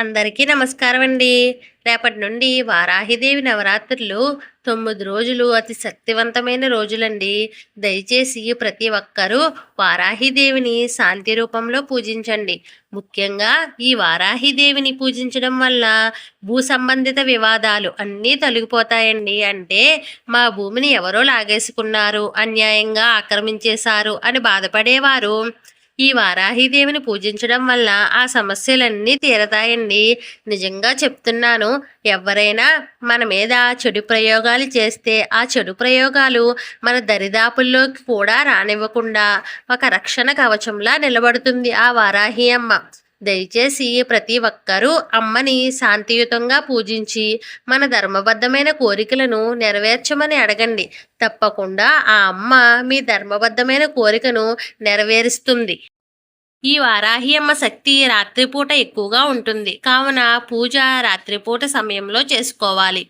అందరికీ నమస్కారం అండి రేపటి నుండి వారాహిదేవి నవరాత్రులు తొమ్మిది రోజులు అతి శక్తివంతమైన రోజులండి. దయచేసి ప్రతి ఒక్కరూ వారాహిదేవిని శాంతి రూపంలో పూజించండి. ముఖ్యంగా ఈ వారాహిదేవిని పూజించడం వల్ల భూ సంబంధిత వివాదాలు అన్నీ తొలగిపోతాయండి. అంటే మా భూమిని ఎవరో లాగేసుకున్నారు అన్యాయంగా ఆక్రమించేశారు అని బాధపడేవారు. ఈ వారాహిదేవిని పూజించడం వల్ల ఆ సమస్యలన్నీ తీరతాయండి నిజంగా చెప్తున్నాను. ఎవరైనా మన మీద చెడు ప్రయోగాలు చేస్తే ఆ చెడు ప్రయోగాలు మన దరిదాపుల్లోకి కూడా రానివ్వకుండా ఒక రక్షణ కవచంలా నిలబడుతుంది ఆ వారాహి అమ్మ. దయచేసి ప్రతి ఒక్కరూ అమ్మని శాంతియుతంగా పూజించి మన ధర్మబద్ధమైన కోరికలను నెరవేర్చమని అడగండి. తప్పకుండా ఆ అమ్మ మీ ధర్మబద్ధమైన కోరికను నెరవేరుస్తుంది. ఈ వారాహి అమ్మ శక్తి రాత్రిపూట ఎక్కువగా ఉంటుంది. కావున పూజ రాత్రిపూట సమయంలో చేసుకోవాలి.